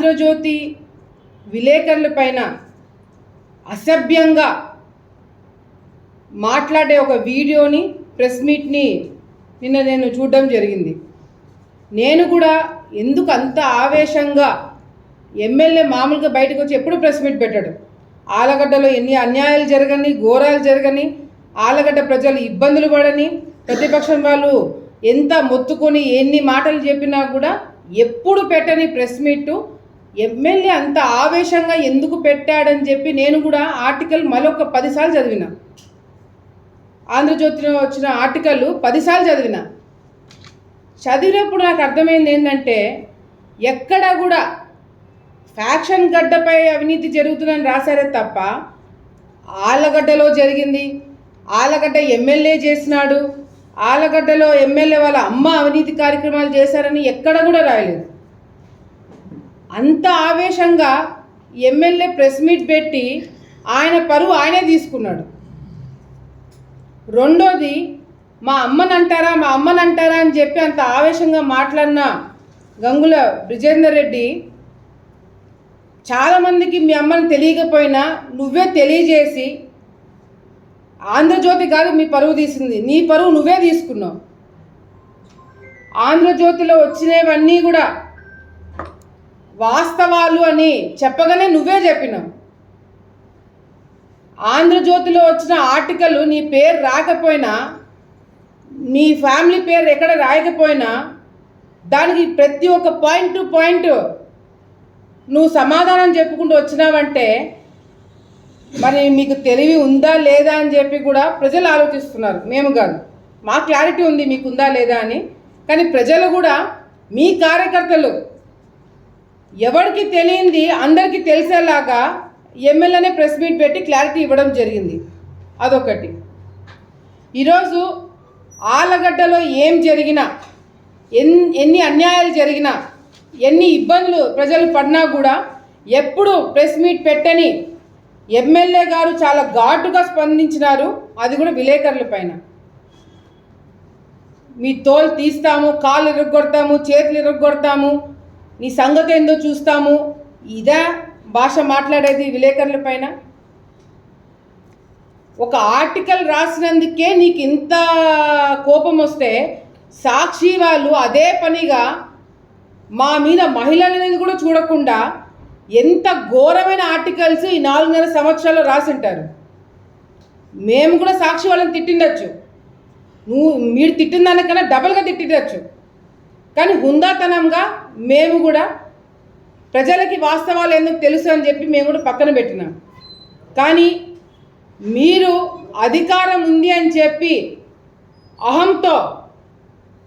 ఆంధ్రజ్యోతి విలేకరుల పైన అసభ్యంగా మాట్లాడే ఒక వీడియోని ప్రెస్ మీట్ని నిన్న నేను చూడడం జరిగింది. నేను కూడా ఎందుకు అంత ఆవేశంగా ఎమ్మెల్యే మామూలుగా బయటకు వచ్చి ఎప్పుడు ప్రెస్ మీట్ పెట్టాడు? ఆలగడ్డలో ఎన్ని అన్యాయాలు జరగని ఘోరాలు జరగని ఆలగడ్డ ప్రజలు ఇబ్బందులు పడని ప్రతిపక్షం వాళ్ళు ఎంత మొత్తుకొని ఎన్ని మాటలు చెప్పినా కూడా ఎప్పుడు పెట్టని ప్రెస్ మీట్ ఎమ్మెల్యే అంత ఆవేశంగా ఎందుకు పెట్టాడని చెప్పి నేను కూడా ఆర్టికల్ మరొక పదిసార్లు చదివిన. ఆంధ్రజ్యోతిలో వచ్చిన ఆర్టికల్ పదిసార్లు చదివిన. చదివినప్పుడు నాకు అర్థమైంది ఏంటంటే ఎక్కడ కూడా ఫ్యాక్షన్ గడ్డపై అవినీతి జరుగుతుందని రాశారే తప్ప ఆలగడ్డలో జరిగింది. ఆలగడ్డ ఎమ్మెల్యే చేసినాడు. ఆలగడ్డలో ఎమ్మెల్యే వాళ్ళ అమ్మ అవినీతి కార్యక్రమాలు చేశారని ఎక్కడ కూడా రాయలేదు. అంత ఆవేశంగా ఎమ్మెల్యే ప్రెస్ మీట్ పెట్టి ఆయన పరువు ఆయనే తీసుకున్నాడు. రెండోది మా అమ్మని అంటారా మా అమ్మని అంటారా అని చెప్పి అంత ఆవేశంగా మాట్లాడిన గంగుల బ్రిజేందర్ రెడ్డి చాలామందికి మీ అమ్మని తెలియకపోయినా నువ్వే తెలియజేసి ఆంధ్రజ్యోతి కాదు మీ పరువు తీసింది నీ పరువు నువ్వే తీసుకున్నావు. ఆంధ్రజ్యోతిలో వచ్చినవన్నీ కూడా వాస్తవాలు అని చెప్పగానే నువ్వే చెప్పినావు. ఆంధ్రజ్యోతిలో వచ్చిన ఆర్టికల్ నీ పేరు రాకపోయినా నీ ఫ్యామిలీ పేరు ఎక్కడ రాయకపోయినా దానికి ప్రతి ఒక్క పాయింట్ టు పాయింట్ నువ్వు సమాధానం చెప్పుకుంటూ వచ్చినావంటే మరి మీకు తెలివి ఉందా లేదా అని చెప్పి కూడా ప్రజలు ఆలోచిస్తున్నారు. మేము కాదు. మా క్లారిటీ ఉంది మీకు ఉందా లేదా అని. కానీ ప్రజలు కూడా మీ కార్యకర్తలు ఎవరికి తెలియంది అందరికీ తెలిసేలాగా ఎమ్మెల్యేనే ప్రెస్ మీట్ పెట్టి క్లారిటీ ఇవ్వడం జరిగింది. అదొకటి. ఈరోజు ఆలగడ్డలో ఏం జరిగినా ఎన్ ఎన్ని అన్యాయాలు జరిగినా ఎన్ని ఇబ్బందులు ప్రజలు పడినా కూడా ఎప్పుడు ప్రెస్ మీట్ పెట్టని ఎమ్మెల్యే గారు చాలా ఘాటుగా స్పందించినారు. అది కూడా విలేకరుల పైన. మీ తోలు తీస్తాము కాళ్ళు ఇరగొడతాము చేతులు ఇరగొడతాము నీ సంగతి ఏందో చూస్తాము. ఇదా భాష మాట్లాడేది విలేకరుల పైన. ఒక ఆర్టికల్ రాసినందుకే నీకు ఇంత కోపం వస్తే సాక్షి వాళ్ళు అదే పనిగా మా మీద మహిళలు అనేది కూడా చూడకుండా ఎంత ఘోరమైన ఆర్టికల్స్ ఈ నాలుగున్నర సంవత్సరాల్లో రాసింటారు. మేము కూడా సాక్షి వాళ్ళని తిట్టిండొచ్చు. నువ్వు మీరు తిట్టిన దానికన్నా డబల్గా తిట్టిండొచ్చు. కానీ హుందాతనంగా మేము కూడా ప్రజలకి వాస్తవాలు ఎందుకు తెలుసు అని చెప్పి మేము కూడా పక్కన పెట్టినాం. కానీ మీరు అధికారం ఉంది అని చెప్పి అహంతో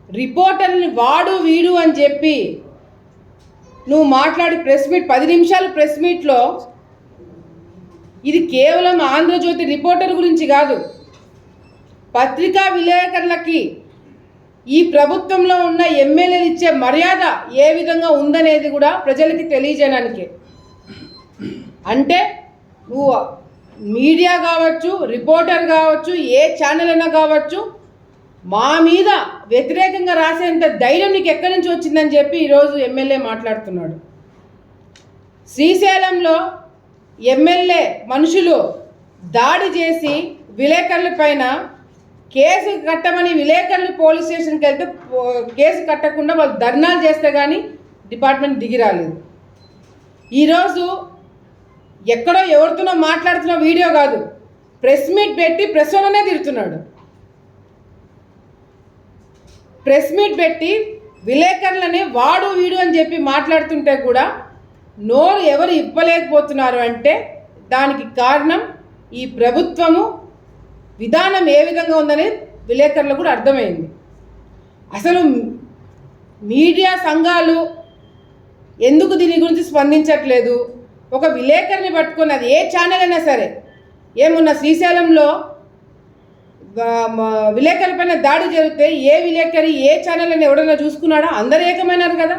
రిపోర్టర్ని వాడు వీడు అని చెప్పి నువ్వు మాట్లాడి ప్రెస్ మీట్ పది నిమిషాలు ప్రెస్ మీట్లో ఇది కేవలం ఆంధ్రజ్యోతి రిపోర్టర్ గురించి కాదు. పత్రికా విలేకరులకి ఈ ప్రభుత్వంలో ఉన్న ఎమ్మెల్యేలు ఇచ్చే మర్యాద ఏ విధంగా ఉందనేది కూడా ప్రజలకి తెలియజేయడానికే. అంటే నువ్వు మీడియా కావచ్చు రిపోర్టర్ కావచ్చు ఏ ఛానల్ అయినా కావచ్చు మా మీద వ్యతిరేకంగా రాసేంత ధైర్యం నీకు ఎక్కడి నుంచి వచ్చిందని చెప్పి ఈరోజు ఎమ్మెల్యే మాట్లాడుతున్నాడు. శ్రీశైలంలో ఎమ్మెల్యే మనుషులు దాడి చేసి విలేకరుల పైన కేసు కట్టమని విలేకరులు పోలీస్ స్టేషన్కి వెళ్తే కేసు కట్టకుండా వాళ్ళు ధర్నాలు చేస్తే కానీ డిపార్ట్మెంట్ దిగి రాలేదు. ఈరోజు ఎక్కడో ఎవరితోనో మాట్లాడుతున్న వీడియో కాదు. ప్రెస్ మీట్ పెట్టి ప్రెస్ వాళ్ళనే తిడుతున్నాడు. ప్రెస్ మీట్ పెట్టి విలేకరులని వాడు వీడు అని చెప్పి మాట్లాడుతుంటే కూడా నోరు ఎవరు ఇవ్వలేకపోతున్నారు అంటే దానికి కారణం ఈ ప్రభుత్వము విధానం ఏ విధంగా ఉందని విలేకరులకు కూడా అర్థమైంది. అసలు మీడియా సంఘాలు ఎందుకు దీని గురించి స్పందించట్లేదు? ఒక విలేకరిని పట్టుకొని అది ఏ ఛానల్ అయినా సరే ఏమున్న శ్రీశైలంలో విలేకరులపైన పైన దాడి జరిగితే ఏ విలేకరి ఏ ఛానల్ అని ఎవడన్నా చూసుకున్నాడా? అందరూ ఏకమైనారు కదా.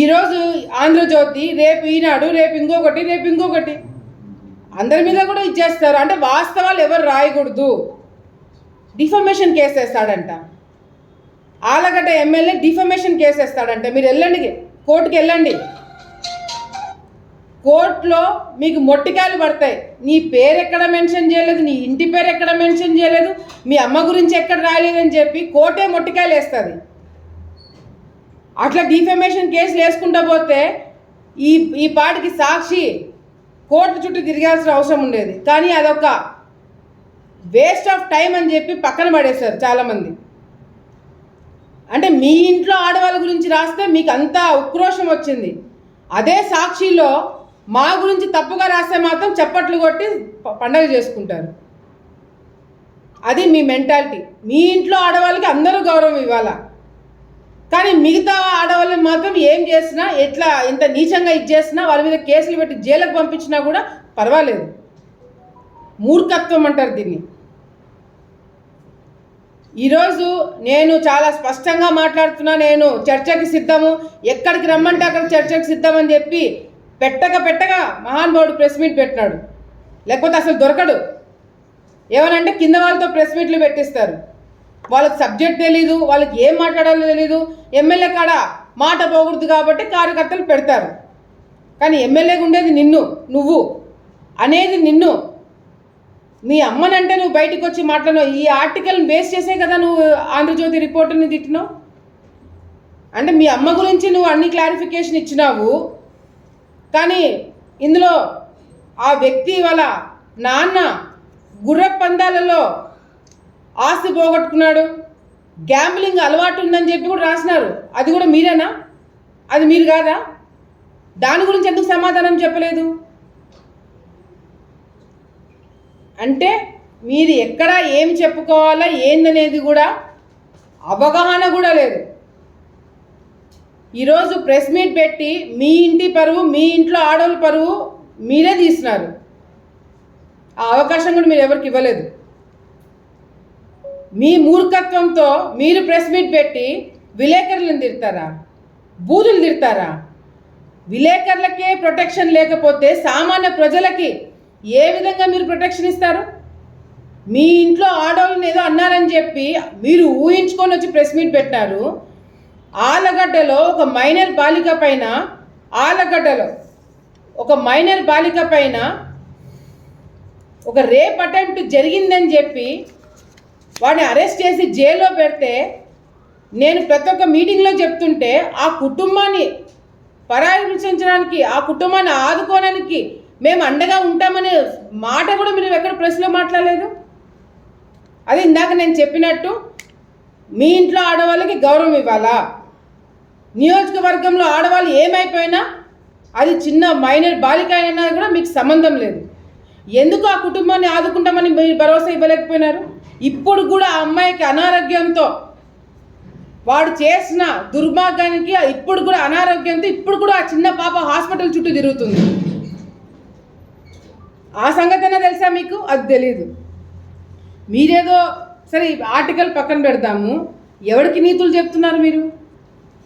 ఈరోజు ఆంధ్రజ్యోతి రేపు ఈనాడు రేపు ఇంకొకటి రేపు ఇంకొకటి. అందరి మీద కూడా ఇచ్చేస్తారు. అంటే వాస్తవాలు ఎవరు రాయకూడదు. డిఫర్మేషన్ కేసు వేస్తాడంట. ఆలగడ్డ ఎమ్మెల్యే డిఫర్మేషన్ కేసు వేస్తాడంట. మీరు వెళ్ళండి కోర్టుకి వెళ్ళండి. కోర్టులో మీకు మొట్టికాయలు పడతాయి. నీ పేరు ఎక్కడ మెన్షన్ చేయలేదు నీ ఇంటి పేరు ఎక్కడ మెన్షన్ చేయలేదు మీ అమ్మ గురించి ఎక్కడ రాయలేదని చెప్పి కోర్టే మొట్టికాయలు వేస్తుంది. అట్లా డిఫెమేషన్ కేసులు వేసుకుంటా పోతే ఈ ఈ పాటికి సాక్షి కోర్టు చుట్టూ తిరగాల్సిన అవసరం ఉండేది. కానీ అదొక వేస్ట్ ఆఫ్ టైం అని చెప్పి పక్కన పడేశారు చాలామంది. అంటే మీ ఇంట్లో ఆడవాళ్ళ గురించి రాస్తే మీకు అంతా ఉక్రోషం వచ్చింది. అదే సాక్షిలో మా గురించి తప్పుగా రాస్తే మాత్రం చప్పట్లు కొట్టి ప- పండగ చేసుకుంటారు. అది మీ మెంటాలిటీ. మీ ఇంట్లో ఆడవాళ్ళకి అందరూ గౌరవం ఇవ్వాలా? కానీ మిగతా ఆడవాళ్ళని మాత్రం ఏం చేసినా ఎట్లా ఇంత నీచంగా ఇది చేసినా వాళ్ళ మీద కేసులు పెట్టి జైలకు పంపించినా కూడా పర్వాలేదు. మూర్ఖత్వం అంటారు దీన్ని. ఈరోజు నేను చాలా స్పష్టంగా మాట్లాడుతున్నా నేను చర్చకి సిద్ధము ఎక్కడికి రమ్మంటే అక్కడ చర్చకి సిద్ధం అని చెప్పి పెట్టక పెట్టగా మహానుభావుడు ప్రెస్ మీట్ పెట్టినాడు. లేకపోతే అసలు దొరకడు. ఏమనంటే కింద వాళ్ళతో ప్రెస్ మీట్లు పెట్టిస్తారు. వాళ్ళకి సబ్జెక్ట్ తెలీదు వాళ్ళకి ఏం మాట్లాడాలో తెలీదు. ఎమ్మెల్యే కాడ మాట పోకూడదు కాబట్టి కార్యకర్తలు పెడతారు. కానీ ఎమ్మెల్యేగా ఉండేది నిన్ను నువ్వు. అనేది నిన్ను. నీ అమ్మనంటే నువ్వు బయటకు వచ్చి మాట్లాడినావు. ఈ ఆర్టికల్ బేస్ చేసే కదా నువ్వు ఆంధ్రజ్యోతి రిపోర్టర్ని తిట్టినావు? అంటే మీ అమ్మ గురించి నువ్వు అన్ని క్లారిఫికేషన్ ఇచ్చినావు. కానీ ఇందులో ఆ వ్యక్తి వాళ్ళ నాన్న గుర్ర పందాలలో ఆస్తి పోగొట్టుకున్నాడు. గ్యాంబ్లింగ్ అలవాటు ఉందని చెప్పి కూడా రాసినారు. అది కూడా మీరేనా? అది మీరు కాదా? దాని గురించి ఎందుకు సమాధానం చెప్పలేదు? అంటే మీరు ఎక్కడ ఏం చెప్పుకోవాలా ఏందనేది కూడా అవగాహన కూడా లేదు. ఈరోజు ప్రెస్ మీట్ పెట్టి మీ ఇంటి పరువు మీ ఇంట్లో ఆడవాళ్ళ పరువు మీరే తీసినారు. ఆ అవకాశం కూడా మీరు ఎవరికి ఇవ్వలేదు. మీ మూర్ఖత్వంతో మీరు ప్రెస్ మీట్ పెట్టి విలేకరులను తిడతారా? బూదులు తిడతారా? విలేకరులకే ప్రొటెక్షన్ లేకపోతే సామాన్య ప్రజలకి ఏ విధంగా మీరు ప్రొటెక్షన్ ఇస్తారు? మీ ఇంట్లో ఆడవాళ్ళని ఏదో అన్నారని చెప్పి మీరు ఊహించుకొని వచ్చి ప్రెస్ మీట్ పెట్టారు. ఆలగడ్డలో ఒక మైనర్ బాలిక పైన ఆలగడ్డలో ఒక మైనర్ బాలిక పైన ఒక రేప్ అటెంప్ట్ జరిగిందని చెప్పి వాడిని అరెస్ట్ చేసి జైల్లో పెడితే నేను ప్రతి ఒక్క మీటింగ్లో చెప్తుంటే ఆ కుటుంబాన్ని పరామర్శించడానికి ఆ కుటుంబాన్ని ఆదుకోవడానికి మేము అండగా ఉంటామనే మాట కూడా మీరు ఎక్కడ ప్రెస్లో మాట్లాడలేదు? అది ఇందాక నేను చెప్పినట్టు మీ ఇంట్లో ఆడవాళ్ళకి గౌరవం ఇవ్వాలా? నియోజకవర్గంలో ఆడవాళ్ళు ఏమైపోయినా అది చిన్న మైనర్ బాలిక అయినా కూడా మీకు సంబంధం లేదు. ఎందుకు ఆ కుటుంబాన్ని ఆదుకుంటామని మీరు భరోసా ఇవ్వలేకపోయినారు? ఇప్పుడు కూడా ఆ అమ్మాయికి అనారోగ్యంతో వాడు చేసిన దుర్మార్గానికి ఇప్పుడు కూడా అనారోగ్యంతో ఇప్పుడు కూడా ఆ చిన్న పాప హాస్పిటల్ చుట్టూ తిరుగుతుంది. ఆ సంగతైనా తెలుసా మీకు? అది తెలియదు మీరేదో సరే ఆర్టికల్ పక్కన పెడదాము ఎవరికి నీతులు చెప్తున్నారు మీరు?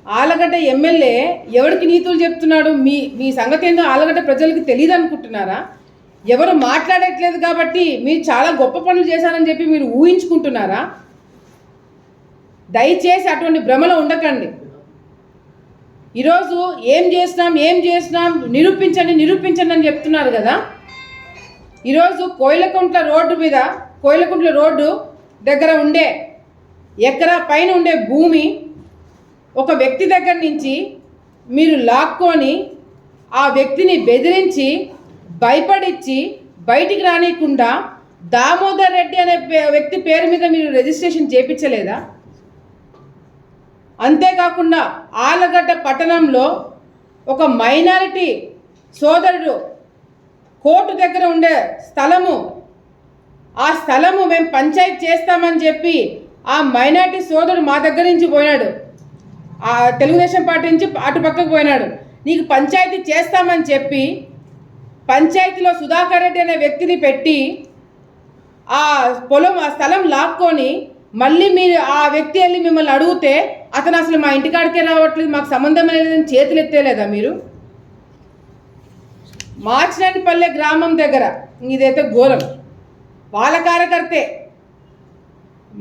ఆలగడ్డ ఎమ్మెల్యే ఎవరికి నీతులు చెప్తున్నాడు? మీ మీ సంగతి ఏందో ఆలగడ్డ ప్రజలకు తెలియదు అనుకుంటున్నారా ఎవరు మాట్లాడట్లేదు కాబట్టి మీరు చాలా గొప్ప పనులు చేశారని చెప్పి మీరు ఊహించుకుంటున్నారా? దయచేసి అటువంటి భ్రమలో ఉండకండి. ఈరోజు ఏం చేసినాం ఏం చేసినాం నిరూపించండి నిరూపించండి అని చెప్తున్నారు కదా? ఈరోజు కోయిలకుంట్ల రోడ్డు మీద కోయిలకుంట్ల రోడ్డు దగ్గర ఉండే ఎకరా పైన ఉండే భూమి ఒక వ్యక్తి దగ్గర నుంచి మీరు లాక్కొని ఆ వ్యక్తిని బెదిరించి భయపడిచ్చి బయటికి రానియకుండా దామోదర్ రెడ్డి అనే పే- వ్యక్తి పేరు మీద మీరు రిజిస్ట్రేషన్ చేపించలేదా? అంతేకాకుండా ఆలగడ్డ పట్టణంలో ఒక మైనారిటీ సోదరుడు కోర్టు దగ్గర ఉండే స్థలము ఆ స్థలము మేము పంచాయతీ చేస్తామని చెప్పి ఆ మైనారిటీ సోదరుడు మా దగ్గర నుంచి పోయినాడు. ఆ తెలుగుదేశం పార్టీ నుంచి అటు పక్కకు పోయినాడు. నీకు పంచాయతీ చేస్తామని చెప్పి పంచాయతీలో సుధాకర్ రెడ్డి అనే వ్యక్తిని పెట్టి ఆ పొలం ఆ స్థలం లాక్కొని మళ్ళీ మీరు ఆ వ్యక్తి వెళ్ళి మిమ్మల్ని అడిగితే అతను అసలు మా ఇంటికాడికే రావట్లేదు మాకు సంబంధం లేదని చేతులు ఎత్తేలేదా మీరు? మార్చినేనిపల్లె గ్రామం దగ్గర ఇదైతే ఘోరం వాళ్ళ కార్యకర్తే.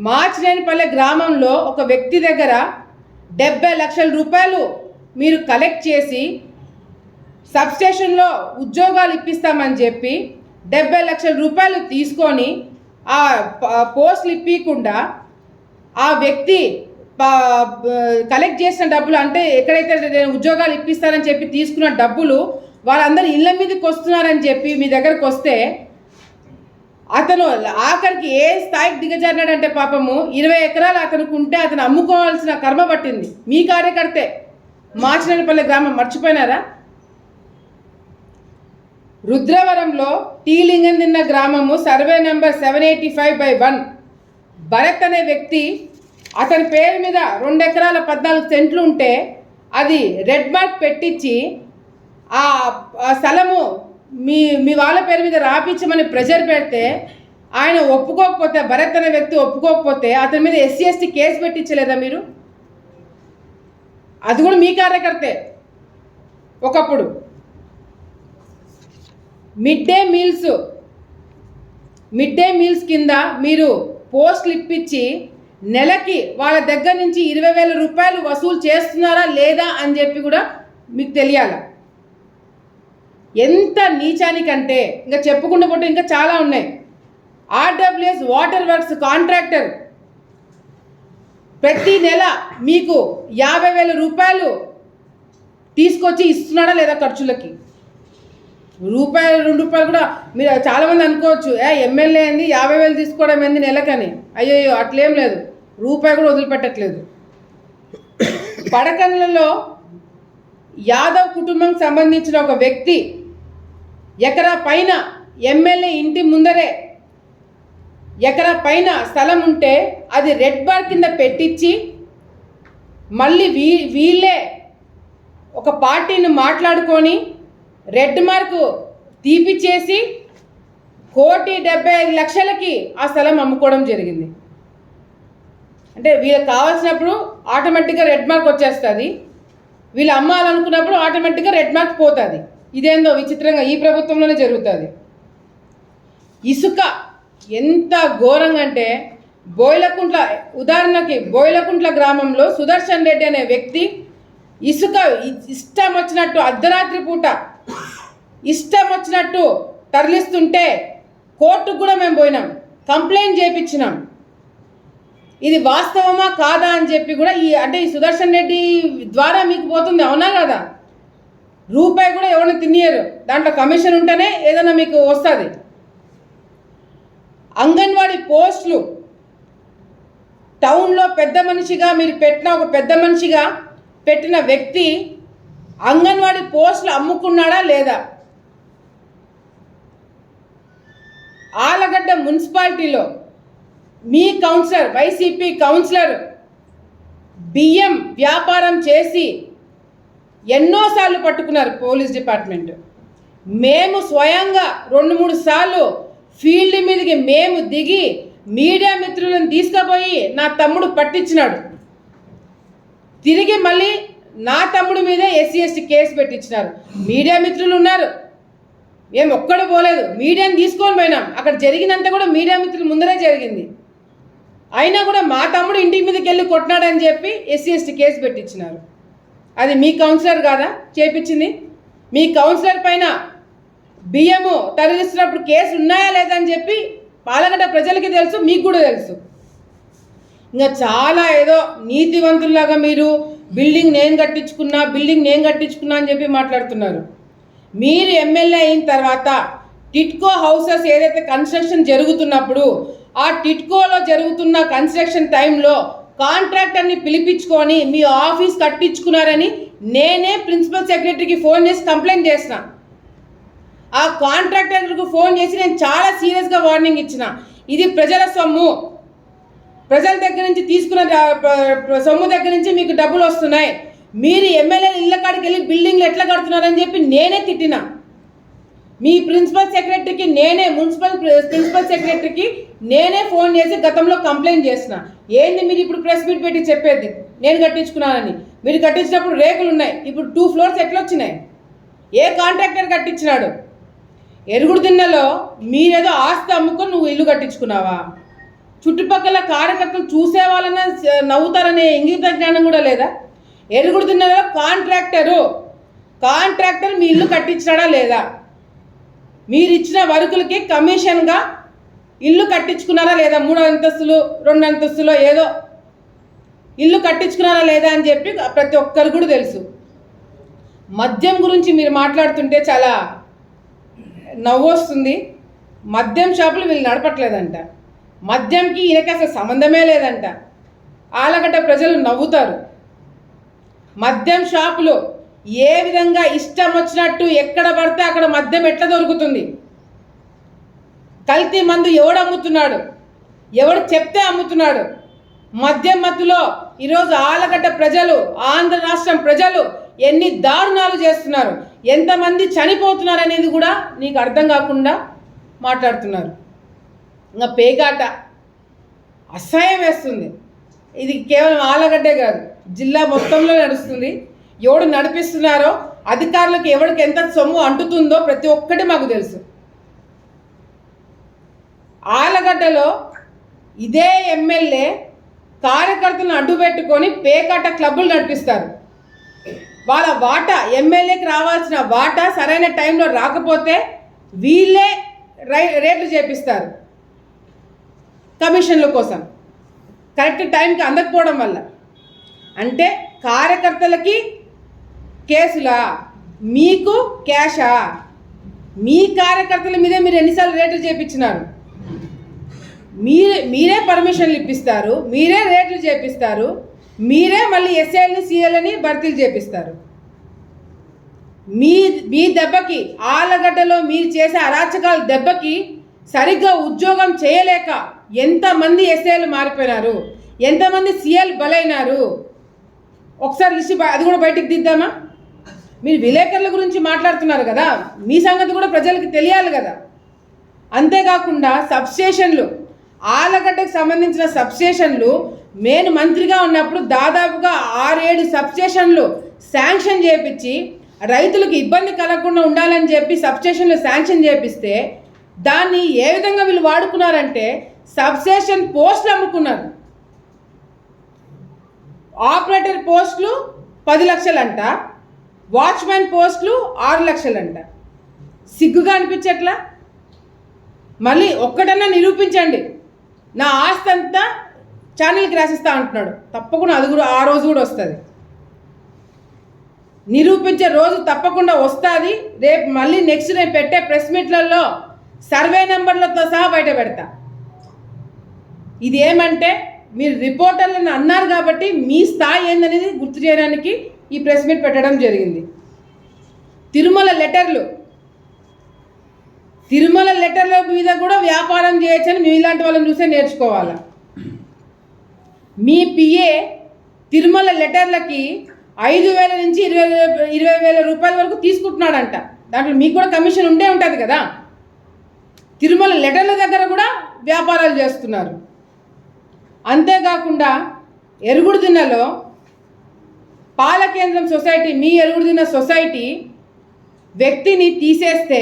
మార్చినేనిపల్లె గ్రామంలో ఒక వ్యక్తి దగ్గర డెబ్బై లక్షల రూపాయలు మీరు కలెక్ట్ చేసి సబ్స్టేషన్లో ఉద్యోగాలు ఇప్పిస్తామని చెప్పి డెబ్బై లక్షల రూపాయలు తీసుకొని ఆ పోస్టులు ఇప్పకుండా ఆ వ్యక్తి కలెక్ట్ చేసిన డబ్బులు అంటే ఎక్కడైతే నేను ఉద్యోగాలు ఇప్పిస్తానని చెప్పి తీసుకున్న డబ్బులు వాళ్ళందరూ ఇళ్ళ మీదకి వస్తున్నారని చెప్పి మీ దగ్గరకు వస్తే అతను ఆఖరికి ఏ స్థాయికి దిగజారినాడంటే పాపము ఇరవై ఎకరాలు అతనికి ఉంటే అతను అమ్ముకోవాల్సిన కర్మ పట్టింది. మీ కార్యకర్తే మాచినపల్లి గ్రామం మర్చిపోయినారా? రుద్రవరంలో టీ తిన్న గ్రామము survey number seven eighty five by one. Bharat అనే వ్యక్తి అతని పేరు మీద రెండు ఎకరాల పద్నాలుగు సెంట్లు ఉంటే అది రెడ్ మార్క్ పెట్టించి ఆ ఆ స్థలము మీ మీ వాళ్ళ పేరు మీద రాపించమని ప్రెజర్ పెడితే ఆయన ఒప్పుకోకపోతే భరత్ అనే వ్యక్తి ఒప్పుకోకపోతే అతని మీద ఎస్సీ ఎస్టీ కేసు పెట్టించలేదా మీరు? అది కూడా మీ కార్యకర్తే. ఒకప్పుడు mid day meals mid day meals కింద మీరు పోస్ట్లు ఇప్పించి నెలకి వాళ్ళ దగ్గర నుంచి ఇరవై వేల రూపాయలు వసూలు చేస్తున్నారా లేదా అని చెప్పి కూడా మీకు తెలియాలి. ఎంత నీచానికంటే ఇంకా చెప్పుకుంటూ పోతే ఇంకా చాలా ఉన్నాయి. ఆర్డబ్ల్యూఎస్ వాటర్ వర్క్స్ కాంట్రాక్టర్ ప్రతి నెల మీకు యాభై వేల రూపాయలు తీసుకొచ్చి ఇస్తున్నాడా లేదా ఖర్చులకి? రూపాయలు రెండు రూపాయలు కూడా మీరు చాలామంది అనుకోవచ్చు. ఏ ఎమ్మెల్యే అయింది యాభై వేలు తీసుకోవడం ఏంది నెలకని. అయ్యో అట్లేం లేదు. రూపాయి కూడా వదిలిపెట్టట్లేదు. పడకన్లలో యాదవ్ కుటుంబంకి సంబంధించిన ఒక వ్యక్తి ఎకరా పైన ఎమ్మెల్యే ఇంటి ముందరే ఎకరా పైన స్థలం ఉంటే అది రెడ్ బార్ కింద పెట్టించి మళ్ళీ వీ వీళ్ళే ఒక పార్టీని మాట్లాడుకొని రెడ్ మార్కు తీపిచ్చేసి కోటి డెబ్బై ఐదు లక్షలకి ఆ స్థలం అమ్ముకోవడం జరిగింది. అంటే వీళ్ళకి కావాల్సినప్పుడు ఆటోమేటిక్గా రెడ్ మార్క్ వచ్చేస్తుంది. వీళ్ళు అమ్మాలనుకున్నప్పుడు ఆటోమేటిక్గా రెడ్ మార్క్ పోతుంది. ఇదేందో విచిత్రంగా ఈ ప్రభుత్వంలోనే జరుగుతుంది. ఇసుక ఎంత ఘోరంగా అంటే బోయిలకుంట్ల ఉదాహరణకి బోయిలకుంట్ల గ్రామంలో సుదర్శన్ రెడ్డి అనే వ్యక్తి ఇసుక ఇష్టం వచ్చినట్టు అర్ధరాత్రి పూట ఇష్టం వచ్చినట్టు తరలిస్తుంటే కోర్టుకు కూడా మేము పోయినాం. కంప్లైంట్ చేయించినాం ఇది వాస్తవమా కాదా అని చెప్పి కూడా ఈ అంటే ఈ సుదర్శన్ రెడ్డి ద్వారా మీకు పోతుంది అవునా కదా? రూపాయి కూడా ఎవరిని తినియరు. దాంట్లో కమిషన్ ఉంటేనే ఏదైనా మీకు వస్తుంది. అంగన్వాడీ పోస్టులు టౌన్లో పెద్ద మనిషిగా మీరు పెట్టిన ఒక పెద్ద మనిషిగా పెట్టిన వ్యక్తి అంగన్వాడీ పోస్టులు అమ్ముకున్నాడా లేదా? ఆలగడ్డ మున్సిపాలిటీలో మీ కౌన్సిలర్ వైసీపీ కౌన్సిలర్ బియ్యం వ్యాపారం చేసి ఎన్నోసార్లు పట్టుకున్నారు పోలీస్ డిపార్ట్మెంట్. మేము స్వయంగా రెండు మూడు సార్లు ఫీల్డ్ మీదకి మేము దిగి మీడియా మిత్రులను తీసుకుపోయి నా తమ్ముడు పట్టించినాడు. తిరిగి మళ్ళీ నా తమ్ముడి మీదే ఎస్సీ ఎస్టీ కేసు పెట్టించినారు. మీడియా మిత్రులు ఉన్నారు. ఏం ఒక్కడు పోలేదు. మీడియాని తీసుకొని పోయినాం. అక్కడ జరిగినంత కూడా మీడియా మిత్రులు ముందరే జరిగింది. అయినా కూడా మా తమ్ముడు ఇంటి మీదకి వెళ్ళి కొట్టినాడని చెప్పి ఎస్సీ ఎస్టీ కేసు పెట్టించినారు. అది మీ కౌన్సిలర్ కాదా చేపించింది? మీ కౌన్సిలర్ పైన బియ్యము తరలిస్తున్నప్పుడు కేసులు ఉన్నాయా లేదా అని చెప్పి పాలగడ్డ ప్రజలకి తెలుసు మీకు కూడా తెలుసు. ఇంకా చాలా ఏదో నీతివంతుల్లాగా మీరు బిల్డింగ్ నేను కట్టించుకున్నా బిల్డింగ్ నేను కట్టించుకున్నా అని చెప్పి మాట్లాడుతున్నారు. మీరు ఎమ్మెల్యే అయిన తర్వాత టిట్కో హౌసెస్ ఏదైతే కన్స్ట్రక్షన్ జరుగుతున్నప్పుడు ఆ టిట్కోలో జరుగుతున్న కన్స్ట్రక్షన్ టైంలో కాంట్రాక్టర్ని పిలిపించుకొని మీ ఆఫీస్ కట్టించుకున్నారని నేనే ప్రిన్సిపల్ సెక్రటరీకి ఫోన్ చేసి కంప్లైంట్ చేసిన. ఆ కాంట్రాక్టర్కు ఫోన్ చేసి నేను చాలా సీరియస్గా వార్నింగ్ ఇచ్చిన. ఇది ప్రజల సొమ్ము. ప్రజల దగ్గర నుంచి తీసుకున్న సొమ్ము దగ్గర నుంచి మీకు డబ్బులు వస్తున్నాయి. మీరు ఎమ్మెల్యే ఇళ్ళ కాడికి వెళ్ళి బిల్డింగ్లు ఎట్లా కడుతున్నారని చెప్పి నేనే తిట్టిన. మీ ప్రిన్సిపల్ సెక్రటరీకి నేనే మున్సిపల్ ప్రిన్సిపల్ సెక్రటరీకి నేనే ఫోన్ చేసి గతంలో కంప్లైంట్ చేసిన. ఏంది మీరు ఇప్పుడు ప్రెస్ మీట్ పెట్టి చెప్పేది? నేను కట్టించుకున్నానని. మీరు కట్టించినప్పుడు రేకులు ఉన్నాయి. ఇప్పుడు టూ ఫ్లోర్స్ ఎట్లా వచ్చినాయి ఏ కాంట్రాక్టర్ కట్టించినాడు? ఎరుగుడు దిన్నెలో మీరేదో ఆస్తి అమ్ముకొని నువ్వు ఇల్లు కట్టించుకున్నావా? చుట్టుపక్కల కార్యకర్తలు చూసే వాళ్ళనే నవ్వుతారనే ఇంగిత జ్ఞానం కూడా లేదా? ఎరుగుడుతున్నలో కాంట్రాక్టరు. కాంట్రాక్టర్ మీ ఇల్లు కట్టించాడా లేదా? మీరు ఇచ్చిన వర్కులకి కమిషన్గా ఇల్లు కట్టించుకున్నారా లేదా? మూడు అంతస్తులు రెండు అంతస్తులో ఏదో ఇల్లు కట్టించుకున్నారా లేదా అని చెప్పి ప్రతి ఒక్కరు కూడా తెలుసు. మద్యం గురించి మీరు మాట్లాడుతుంటే చాలా నవ్వు వస్తుంది మద్యం షాపులు వీళ్ళు నడపట్లేదంట. మద్యంకి ఈయనకి అసలు సంబంధమే లేదంట. ఆలగడ్డ ప్రజలు నవ్వుతారు. మద్యం షాపులు ఏ విధంగా ఇష్టం వచ్చినట్టు ఎక్కడ పడితే అక్కడ మద్యం ఎట్లా దొరుకుతుంది? కల్తీ మందు ఎవడు అమ్ముతున్నాడు? ఎవడు చెప్తే అమ్ముతున్నాడు? మద్యం మత్తులో ఈరోజు ఆలగడ్డ ప్రజలు ఆంధ్ర రాష్ట్రం ప్రజలు ఎన్ని దారుణాలు చేస్తున్నారు? ఎంతమంది చనిపోతున్నారు అనేది కూడా నీకు అర్థం కాకుండా మాట్లాడుతున్నారు. ఇంకా పేకాట అసహ్యం వేస్తుంది. ఇది కేవలం ఆలగడ్డే కాదు జిల్లా మొత్తంలో నడుస్తుంది. ఎవడు నడిపిస్తున్నారో అధికారులకు ఎవరికి ఎంత సొమ్ము అంటుతుందో ప్రతి ఒక్కటి మాకు తెలుసు. ఆలగడ్డలో ఇదే ఎమ్మెల్యే కార్యకర్తలను అడ్డుపెట్టుకొని పేకాట క్లబ్బులు నడిపిస్తారు. వాళ్ళ వాటా ఎమ్మెల్యేకి రావాల్సిన వాటా సరైన టైంలో రాకపోతే వీళ్ళే రై రేట్లు చేపిస్తారు. కమిషన్ల కోసం. కరెక్ట్ టైంకి అందకపోవడం వల్ల. అంటే కార్యకర్తలకి కేసులా? మీకు క్యాషా? మీ కార్యకర్తల మీదే మీరు ఎన్నిసార్లు రేట్లు చేపించినారు? మీరే మీరే పర్మిషన్లు ఇప్పిస్తారు మీరే రేట్లు చేపిస్తారు మీరే మళ్ళీ ఎస్ఏలని సీఎల్ని భర్తీలు చేపిస్తారు. మీ మీ దెబ్బకి ఆలగడ్డలో మీరు చేసే అరాచకాల దెబ్బకి సరిగ్గా ఉద్యోగం చేయలేక ఎంతమంది ఎస్ఏలు మారిపోయినారు? ఎంతమంది సీఎల్ బలైనారు? ఒకసారి లిస్ట్ అది కూడా బయటికి దిద్దామా? మీరు విలేకరుల గురించి మాట్లాడుతున్నారు కదా మీ సంగతి కూడా ప్రజలకు తెలియాలి కదా. అంతేకాకుండా సబ్స్టేషన్లు ఆలగడ్డకు సంబంధించిన సబ్స్టేషన్లు నేను మంత్రిగా ఉన్నప్పుడు దాదాపుగా ఆరేడు సబ్స్టేషన్లు శాంక్షన్ చేపించి రైతులకు ఇబ్బంది కలగకుండా ఉండాలని చెప్పి సబ్స్టేషన్లు శాంక్షన్ చేపిస్తే దాన్ని ఏ విధంగా వీళ్ళు వాడుకున్నారంటే సబ్స్టేషన్ పోస్టులు అమ్ముకున్నారు ఆపరేటర్ పోస్టులు పది లక్షలంట వాచ్మెన్ పోస్టులు ఆరు లక్షలంట. సిగ్గుగా అనిపించట్లా మళ్ళీ ఒక్కటన్నా నిరూపించండి. నా ఆస్తి అంతా ఛానల్కి రాసిస్తా అంటున్నాడు. తప్పకుండా అది కూడా ఆ రోజు కూడా వస్తుంది. నిరూపించే రోజు తప్పకుండా వస్తుంది. రేపు మళ్ళీ నెక్స్ట్ నేను పెట్టే ప్రెస్ మీట్లలో సర్వే నెంబర్లతో సహా బయట పెడతా. ఇది ఏమంటే మీరు రిపోర్టర్లను అన్నారు కాబట్టి మీ స్థాయి ఏందనేది గుర్తు చేయడానికి ఈ ప్రెస్ మీట్ పెట్టడం జరిగింది. తిరుమల లెటర్లు. తిరుమల లెటర్ల మీద కూడా వ్యాపారం చేయొచ్చని మీ ఇలాంటి వాళ్ళని చూసే నేర్చుకోవాలా? మీ పిఏ తిరుమల లెటర్లకి ఐదు వేల నుంచి ఇరవై ఇరవై వేల రూపాయల వరకు తీసుకుంటున్నాడంట. దాంట్లో మీకు కూడా కమిషన్ ఉండే ఉంటుంది కదా? తిరుమల లెటర్ల దగ్గర కూడా వ్యాపారాలు చేస్తున్నారు. అంతేకాకుండా ఎరుగుడుదిన్నలో పాలకేంద్రం సొసైటీ మీ ఎరుగుడుదిన్న సొసైటీ వ్యక్తిని తీసేస్తే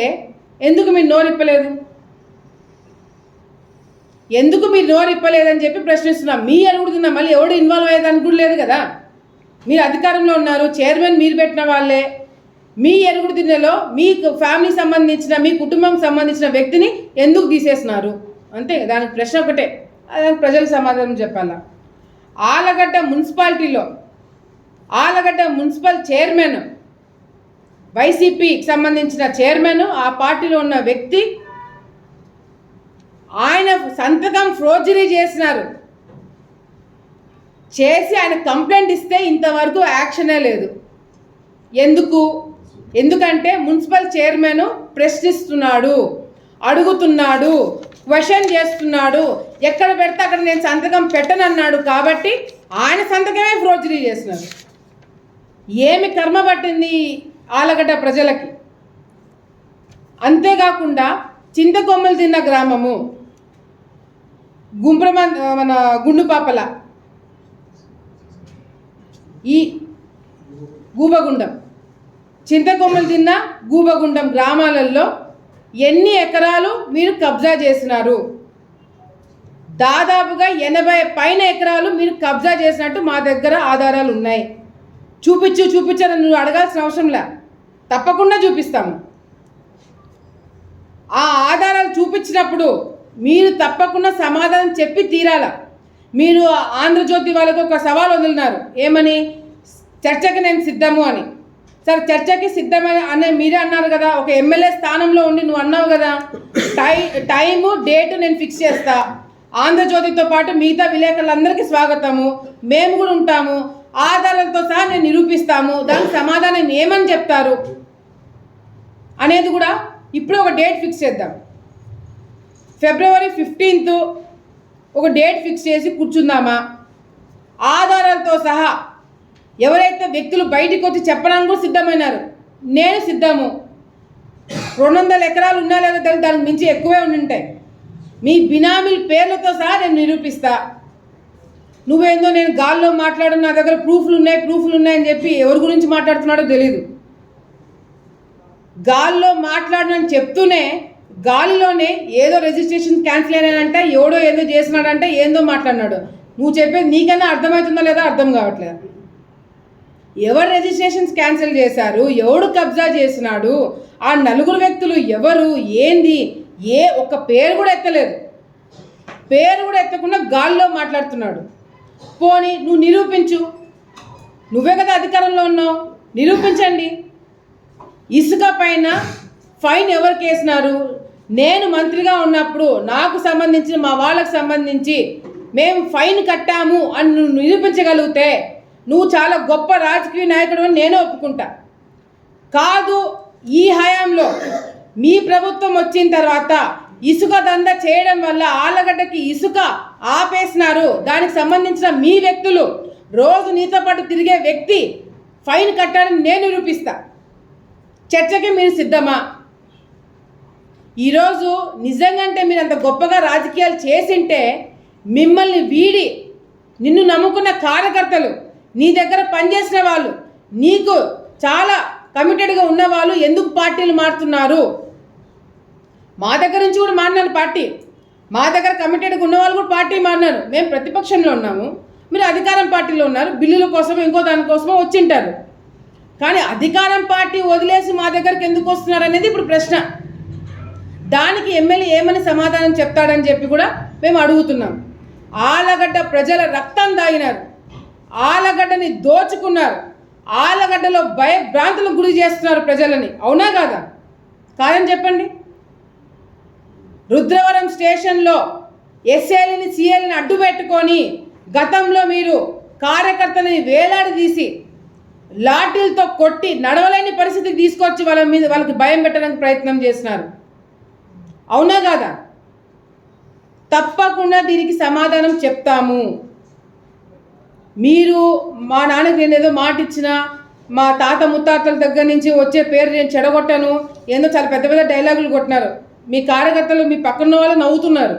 ఎందుకు మీరు నోరిప్పలేదు? ఎందుకు మీరు నోరిప్పలేదని చెప్పి ప్రశ్నిస్తున్నాం. మీ ఎరుగుడుదిన్న మళ్ళీ ఎవడు ఇన్వాల్వ్ అయ్యేదానికి కూడా లేదు కదా. మీరు అధికారంలో ఉన్నారు చైర్మన్ మీరు పెట్టిన వాళ్ళే. మీ ఎరుగుడు దిన్నెలో మీ ఫ్యామిలీ సంబంధించిన మీ కుటుంబం సంబంధించిన వ్యక్తిని ఎందుకు తీసేసినారు? అంతే దానికి ప్రశ్న ఒకటే. దానికి ప్రజలు సమాధానం చెప్పాలా. ఆలగడ్డ మున్సిపాలిటీలో ఆలగడ్డ మున్సిపల్ చైర్మన్ వైసీపీకి సంబంధించిన చైర్మన్ ఆ పార్టీలో ఉన్న వ్యక్తి ఆయన సంతకం ఫ్రోజరీ చేసినారు. చేసి ఆయన కంప్లైంట్ ఇస్తే ఇంతవరకు యాక్షనే లేదు. ఎందుకు? ఎందుకంటే మున్సిపల్ చైర్మన్ ప్రశ్నిస్తున్నాడు అడుగుతున్నాడు. క్వశ్చన్ చేస్తున్నాడు. ఎక్కడ పెడితే అక్కడ నేను సంతకం పెట్టనన్నాడు కాబట్టి ఆయన సంతకమే ఫ్రోజరీ చేసినారు ఏమి కర్మ పట్టింది ఆలగడ్డ ప్రజలకి? అంతేకాకుండా చింతకొమ్మలు తిన్న గ్రామము గుంప్రమ మన గుండుపాపల ఈ గూబగుండం చింతకొమ్మలు తిన్న గూబగుండం గ్రామాలలో ఎన్ని ఎకరాలు మీరు కబ్జా చేసినారు? దాదాపుగా ఎనభై పైన ఎకరాలు మీరు కబ్జా చేసినట్టు మా దగ్గర ఆధారాలు ఉన్నాయి. చూపించు చూపించని నువ్వు అడగాల్సిన అవసరంలే తప్పకుండా చూపిస్తాము. ఆ ఆధారాలు చూపించినప్పుడు మీరు తప్పకుండా సమాధానం చెప్పి తీరాల? మీరు ఆంధ్రజ్యోతి వాళ్ళకు ఒక సవాల్ వదిలినారు. ఏమని? చర్చకి నేను సిద్ధము అని. సరే చర్చకి సిద్ధమైన అనే మీరే అన్నారు కదా ఒక ఎమ్మెల్యే స్థానంలో ఉండి నువ్వు అన్నావు కదా టై టైము డేట్ నేను ఫిక్స్ చేస్తా. ఆంధ్రజ్యోతితో పాటు మిగతా విలేకరులందరికీ స్వాగతము. మేము కూడా ఉంటాము. ఆధారాలతో సహా నేను నిరూపిస్తాము. దానికి సమాధానం ఏమని చెప్తారు? అనేది కూడా ఇప్పుడు ఒక డేట్ ఫిక్స్ చేద్దాం. ఫిబ్రవరి ఫిఫ్టీన్త్ ఒక డేట్ ఫిక్స్ చేసి కూర్చుందామా? ఆధారాలతో సహా ఎవరైతే వ్యక్తులు బయటికి వచ్చి చెప్పడానికి కూడా సిద్ధమైనారు నేను సిద్ధము. రెండు వందల ఎకరాలు ఉన్నా లేదో తెలియదు దానికి మించి ఎక్కువే ఉండి ఉంటాయి మీ బినామీల పేర్లతో సహా నేను నిరూపిస్తా. నువ్వేందో నేను గాల్లో మాట్లాడు నా దగ్గర ప్రూఫ్లు ఉన్నాయి ప్రూఫ్లు ఉన్నాయని చెప్పి ఎవరి గురించి మాట్లాడుతున్నాడో తెలియదు గాల్లో మాట్లాడనని చెప్తూనే గాలిలోనే ఏదో రిజిస్ట్రేషన్ క్యాన్సిల్ అయినానంటే ఎవడో ఏదో చేసినాడంటే ఏందో మాట్లాడినాడు. నువ్వు చెప్పేది నీకన్నా అర్థమవుతుందో లేదో అర్థం కావట్లేదు. ఎవరు రిజిస్ట్రేషన్స్ క్యాన్సిల్ చేశారు? ఎవడు కబ్జా చేసినాడు? ఆ నలుగురు వ్యక్తులు ఎవరు? ఏంది? ఏ ఒక్క పేరు కూడా ఎత్తలేదు. పేరు కూడా ఎత్తకుండా గాల్లో మాట్లాడుతున్నాడు. పోనీ నువ్వు నిరూపించు. నువ్వే కదా అధికారంలో ఉన్నావు. నిరూపించండి. ఇసుక పైన ఫైన్ ఎవరికి వేసినారు నేను మంత్రిగా ఉన్నప్పుడు నాకు సంబంధించిన మా వాళ్ళకు సంబంధించి మేము ఫైన్ కట్టాము అని నువ్వు నిరూపించగలిగితే నువ్వు చాలా గొప్ప రాజకీయ నాయకుడు అని నేను ఒప్పుకుంటా. కాదు ఈ హయాంలో మీ ప్రభుత్వం వచ్చిన తర్వాత ఇసుక దంద చేయడం వల్ల ఆలగడ్డకి ఇసుక ఆపేసినారు. దానికి సంబంధించిన మీ వ్యక్తులు రోజు నీతో పాటు తిరిగే వ్యక్తి ఫైన్ కట్టాలని నేను నిరూపిస్తా. చర్చకి మీరు సిద్ధమా? ఈరోజు నిజంగంటే మీరు అంత గొప్పగా రాజకీయాలు చేసింటే మిమ్మల్ని వీడి నిన్ను నమ్ముకున్న కార్యకర్తలు నీ దగ్గర పనిచేసిన వాళ్ళు నీకు చాలా కమిటెడ్గా ఉన్న వాళ్ళు ఎందుకు పార్టీలు మారుతున్నారు? మా దగ్గర నుంచి కూడా మారినారు పార్టీ. మా దగ్గర కమిటెడ్గా ఉన్న వాళ్ళు కూడా పార్టీ మారినారు. మేము ప్రతిపక్షంలో ఉన్నాము. మీరు అధికారం పార్టీలో ఉన్నారు. బిల్లుల కోసం ఇంకో దానికోసమో వచ్చింటారు కానీ అధికారం పార్టీ వదిలేసి మా దగ్గరికి ఎందుకు వస్తున్నారు అనేది ఇప్పుడు ప్రశ్న. దానికి ఎమ్మెల్యే ఏమని సమాధానం చెప్తాడని చెప్పి కూడా మేము అడుగుతున్నాం. ఆలగడ్డ ప్రజల రక్తం దాగినారు. ఆలగడ్డని దోచుకున్నారు. ఆలగడ్డలో భయభ్రాంతులకు గురి చేస్తున్నారు ప్రజలని. అవునా కాదా? కాదని చెప్పండి. రుద్రవరం స్టేషన్లో ఎస్ఏలని సీఎల్ని అడ్డు పెట్టుకొని గతంలో మీరు కార్యకర్తలని వేలాడదీసి లాఠీలతో కొట్టి నడవలేని పరిస్థితికి తీసుకొచ్చి వాళ్ళ మీద వాళ్ళకి భయం పెట్టడానికి ప్రయత్నం చేసినారు. అవునా కాదా? తప్పకుండా దీనికి సమాధానం చెప్తాము. మీరు మా నాన్నకి నేను ఏదో మాట ఇచ్చిన మా తాత ముత్తాతల దగ్గర నుంచి వచ్చే పేరు నేను చెడగొట్టాను ఏందో చాలా పెద్ద పెద్ద డైలాగులు కొట్టినారు. మీ కార్యకర్తలు మీ పక్కన వాళ్ళు నవ్వుతున్నారు.